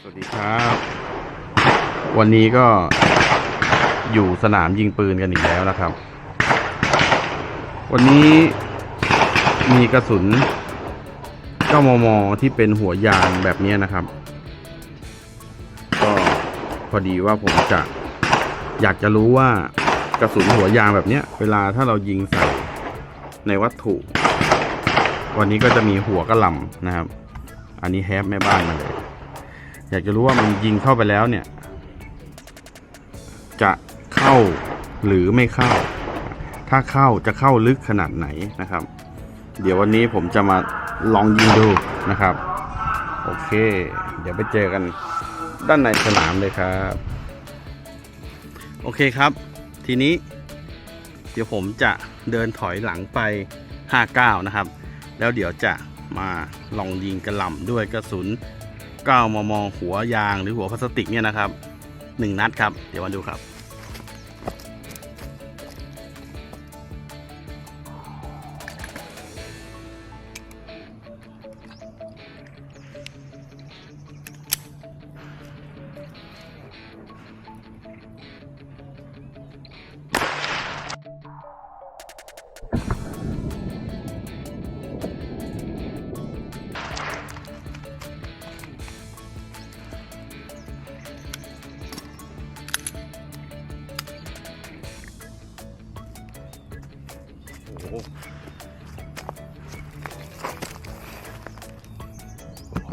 สวัสดีครับ วันนี้ก็อยู่สนามยิงปืนกันอีกแล้วนะครับ วันนี้มีกระสุน9มม ที่เป็นหัวยางแบบนี้นะครับ ก็พอดีว่าผมจะอยากจะรู้ว่ากระสุนหัวยางแบบนี้เวลาถ้าเรายิงใส่ในวัตถุ วันนี้ก็จะมีหัวกระหล่ำนะครับ อันนี้แฮปแม่บ้านมาเลย อยากจะรู้ว่ามันยิงเข้าไปแล้วเนี่ย จะเข้าหรือไม่เข้า ถ้าเข้าจะเข้าลึกขนาดไหนนะครับ เดี๋ยววันนี้ผมจะมาลองยิงดูนะครับ โอเค เดี๋ยวไปเจอกันด้านในสนามเลยครับ โอเคครับ ทีนี้ เดี๋ยวผมจะเดินถอยหลังไป 59 นะครับ แล้วเดี๋ยวจะมาลองยิงกระหล่ำด้วยกระสุน9มมหัวยางหรือหัวพลาสติกเนี่ยนะครับ 1 นัดครับ เดี๋ยวมาดูครับ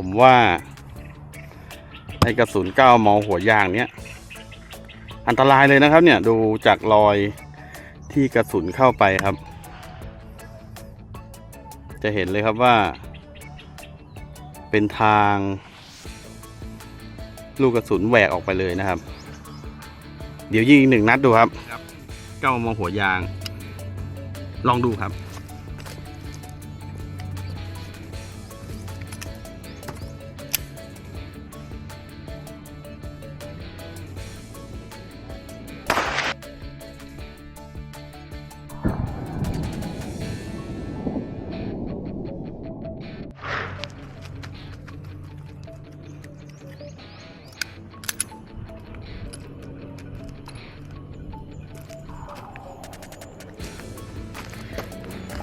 ผมว่าไอกระสุน9มมหัวยางเนี้ยอันตรายเลยนะครับเนี่ยดูจากรอยที่กระสุนเข้าไปครับ จะเห็นเลยครับว่า เป็นทาง ลูกกระสุนแหวกออกไปเลยนะครับ เดี๋ยวยิงอีกหนึ่งนัดดูครับ9มมหัวยาง ลองดูครับ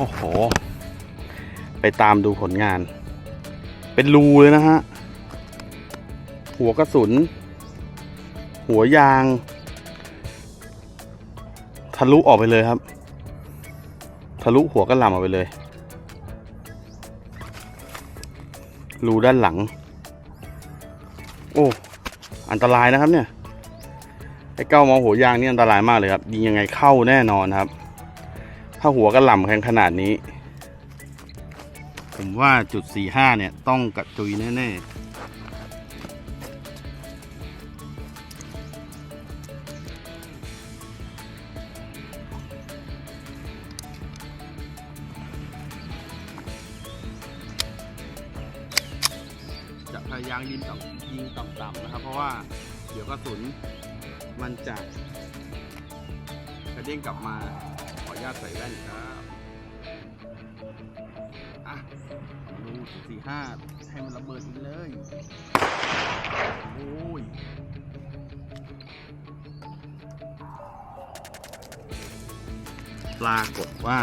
โอ้โห ไปตามดูผลงาน เป็นรูเลยนะฮะ หัวกระสุน หัวยาง ทะลุออกไปเลยครับ ทะลุหัวกระหล่ำออกไปเลย รูด้านหลัง โอ้ อันตรายนะครับเนี่ยไอ้เก้ามอหัวยางนี่อันตรายมากเลยครับยิงยังไงเข้าแน่นอนครับ ถ้าหัวกระหล่ำแข็งขนาดนี้ ผมว่าจุดสี่ห้าเนี่ย ต้องกระจุยแน่ๆจะพยายามยิงต่ำยิงต่ำๆนะครับ เพราะว่าเดี๋ยวกระสุนมันจะกระเด้งกลับมา ญาตใส่แว่นครับ อะ ดูสี่ห้าให้มันระเบิดไปเลย โอ้ยปรากฏว่า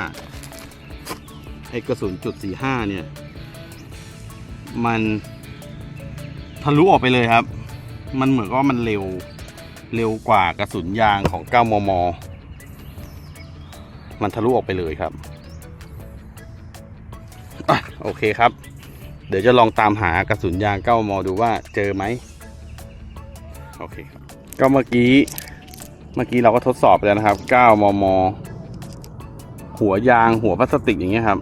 ไอ้กระสุนจุดสี่ห้าเนี่ย มันทะลุออกไปเลยครับ มันเหมือนกับว่ามันเร็ว เร็วกว่ากระสุนยางของ 9 มม มันทะลุออกไปเลยครับอโอเคครับ เดี๋ยวจะลองตามหากระสุนยาง9มมดูว่าเจอไหมโอเคครับ ก็เมื่อกี้เมื่อกี้เราก็ทดสอบไปแล้วนะครับ 9 มม หัวยางหัวพลาสติกอย่างเงี้ยครับ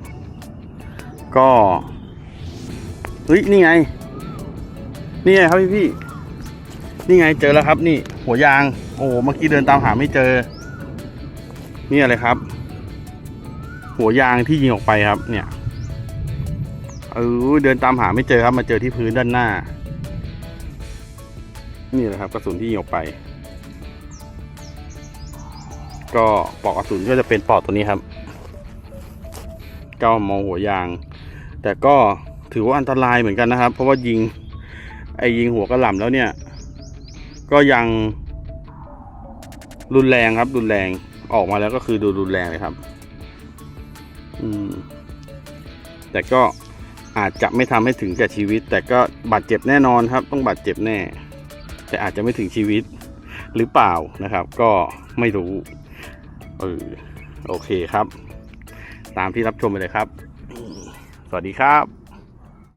ก็เฮ้ยนี่ไง นี่ไงครับพี่พี่นี่ไงเจอแล้วครับ นี่หัวยาง โอ้เมื่อกี้เดินตามหาไม่เจอ นี่อะไรครับ หัวยางที่ยิงออกไปครับ เนี่ยเออเดินตามหาไม่เจอครับ มาเจอที่พื้นด้านหน้า นี่แหละครับกระสุนที่ยิงออกไป ก็ปลอกกระสุนก็จะเป็นปลอกตัวนี้ครับเก้ามองหัวยาง แต่ก็ถือว่าอันตรายเหมือนกันนะครับ เพราะว่ายิง ไอ้ยิงหัวกระหล่ำแล้วเนี่ย ก็ยังรุนแรงครับ รุนแรงออกมาแล้วก็คือดูรุนแรงเลยครับ แต่ก็อาจจะไม่ทำให้ถึงแก่ชีวิต แต่ก็บาดเจ็บแน่นอนครับ ต้องบาดเจ็บแน่ แต่อาจจะไม่ถึงชีวิตหรือเปล่านะครับ ก็ไม่รู้เออโอเคครับ ตามที่รับชมไปเลยครับ สวัสดีครับ